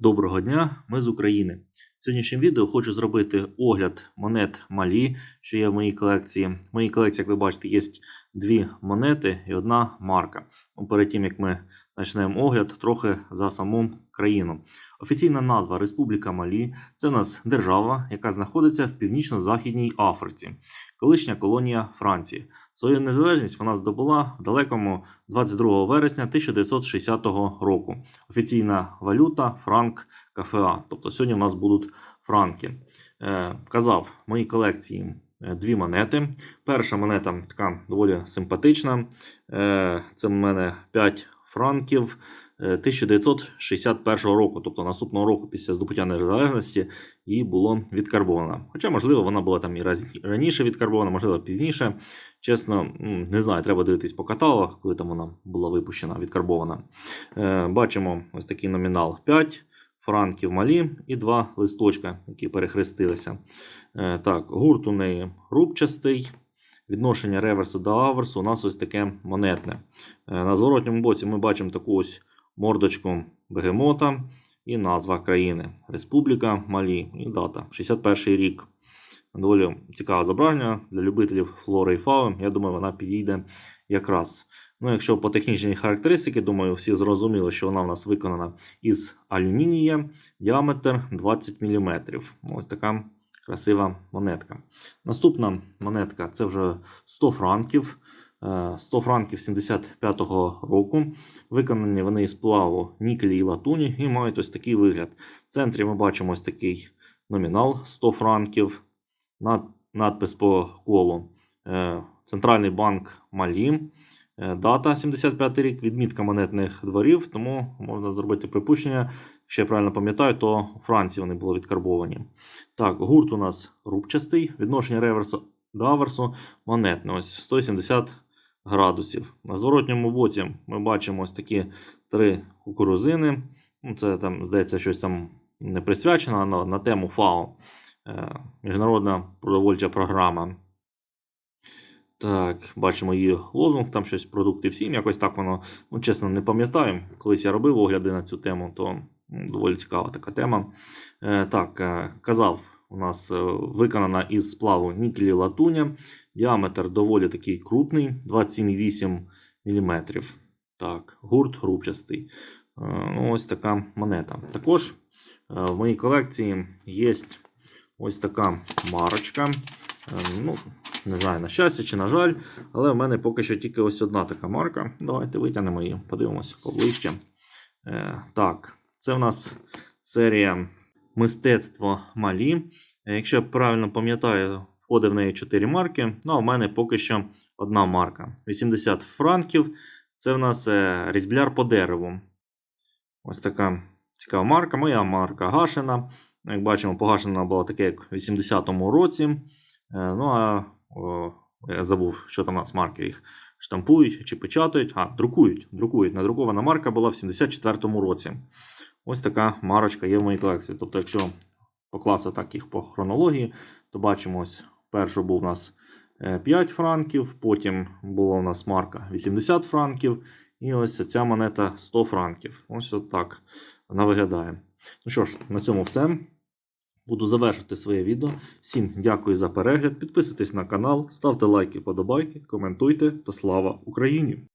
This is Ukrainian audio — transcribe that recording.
Доброго дня, ми з України. В сьогоднішньому відео хочу зробити огляд монет Малі, що є в моїй колекції. В моїй колекції, як ви бачите, є дві монети і одна марка. Ну, Перед тим як ми почнемо огляд, трохи за саму країну. Офіційна назва Республіка Малі це у нас держава, яка знаходиться в північно-західній Африці, колишня колонія Франції. Свою незалежність вона здобула в далекому 22 вересня 1960 року. Офіційна валюта франк КФА. Тобто сьогодні у нас будуть франки. Е, казав, в моїй колекції е, дві монети. Перша монета така доволі симпатична. Е, це в мене 5 франків е, 1961 року, тобто наступного року після здобуття незалежності її було відкарбовано. Хоча, можливо, вона була там і раніше відкарбована, можливо, пізніше. Чесно, не знаю, треба дивитись по каталогах, коли там вона була випущена, відкарбована. Бачимо ось такий номінал 5 франків малі і два листочка, які перехрестилися. Е, так, гурт у неї рубчастий. Відношення реверсу до аверсу у нас ось таке монетне. Е, На зворотньому боці ми бачимо таку ось мордочку бегемота і назва країни Республіка Малі і дата 61 рік. Доволі цікаве зображення для любителів флори і фауни. Я думаю, вона підійде якраз. Ну, якщо по технічній характеристики, думаю, всі зрозуміли, що вона в нас виконана із алюмінія, діаметр 20 мм. Ось така красива монетка. Наступна монетка це вже 100 франків. Е, 100 франків 75-го року. Виконані вони із сплаву нікелі і латуні і мають ось такий вигляд. В центрі ми бачимо ось такий номінал 100 франків, надпис по колу. Е, Центральний банк Малі. Е, Дата 75 рік, відмітка монетних дворів, тому можна зробити припущення. Якщо я правильно пам'ятаю, то у Франції вони були відкарбовані. Так, гурт у нас рубчастий, відношення реверсу до аверсу монетне, ось 170 градусів. На зворотньому боці ми бачимо ось такі три кукурузини. Ну, Це там, здається, щось там не присвячено на, на тему ФАО. Е, Міжнародна продовольча програма. Так, бачимо її лозунг, там щось продукти всім. Якось так воно, ну чесно, не пам'ятаю. Колись я робив огляди на цю тему, то доволі цікава така тема. Е, так, е, казав, у нас виконана із сплаву нікелі латуня. Діаметр доволі такий крупний, 27,8 мм. Так, гурт рубчастий. Е, ну, ось така монета. Також в моїй колекції є ось така марочка. Е, Ну, не знаю, на щастя чи на жаль, але в мене поки що тільки ось одна така марка. Давайте витягнемо її, подивимося поближче. Е, так, це в нас серія Мистецтво Малі. Е, Якщо я правильно пам'ятаю, входить в неї 4 марки. Ну, а в мене поки що одна марка. 80 франків. Це в нас е, різьбляр по дереву. Ось така цікава марка. Моя марка Гашена. Як бачимо, погашена була таке, як в 80-му році. Е, Ну а о, я забув, що там у нас марки їх штампують чи печатають. А, друкують. друкують. Надрукована марка була в 74-му році. Ось така марочка є в моїй колекції. Тобто, якщо покласти так їх по хронології, то бачимо, ось перший був у нас е, 5 франків, потім була у нас марка 80 франків, і ось ця монета 100 франків. Ось так вона виглядає. Ну що ж, на цьому все. Буду завершити своє відео. Всім дякую за перегляд. Підписуйтесь на канал, ставте лайки, подобайки, коментуйте та слава Україні!